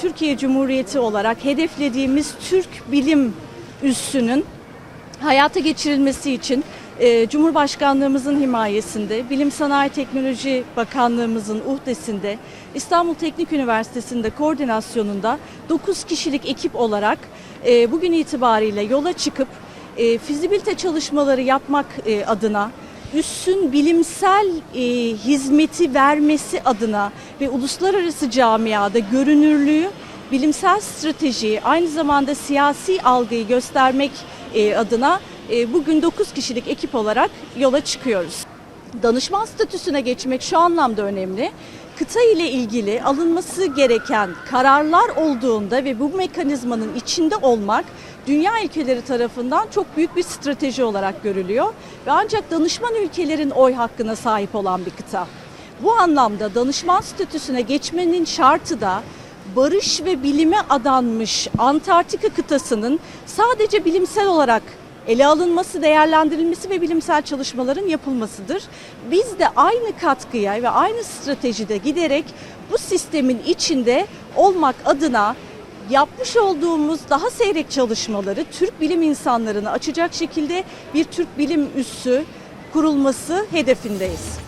Türkiye Cumhuriyeti olarak hedeflediğimiz Türk Bilim Üssü'nün hayata geçirilmesi için e, Cumhurbaşkanlığımızın himayesinde, Bilim Sanayi Teknoloji Bakanlığımızın uhdesinde, İstanbul Teknik Üniversitesi'nde koordinasyonunda 9 kişilik ekip olarak e, bugün itibariyle yola çıkıp e, fizibilite çalışmaları yapmak adına üssün bilimsel e, hizmeti vermesi adına ve uluslararası camiada görünürlüğü, bilimsel stratejiyi, aynı zamanda siyasi algıyı göstermek e, adına e, bugün 9 kişilik ekip olarak yola çıkıyoruz. Danışman statüsüne geçmek şu anlamda önemli. Kıta ile ilgili alınması gereken kararlar olduğunda ve bu mekanizmanın içinde olmak dünya ülkeleri tarafından çok büyük bir strateji olarak görülüyor ve ancak danışman ülkelerin oy hakkına sahip olan bir kıta. Bu anlamda danışman statüsüne geçmenin şartı da barış ve bilime adanmış Antarktika kıtasının sadece bilimsel olarak ele alınması, değerlendirilmesi ve bilimsel çalışmaların yapılmasıdır. Biz de aynı katkıya ve aynı stratejide giderek bu sistemin içinde olmak adına yapmış olduğumuz daha seyrek çalışmaları Türk bilim insanlarını açacak şekilde bir Türk bilim üssü kurulması hedefindeyiz.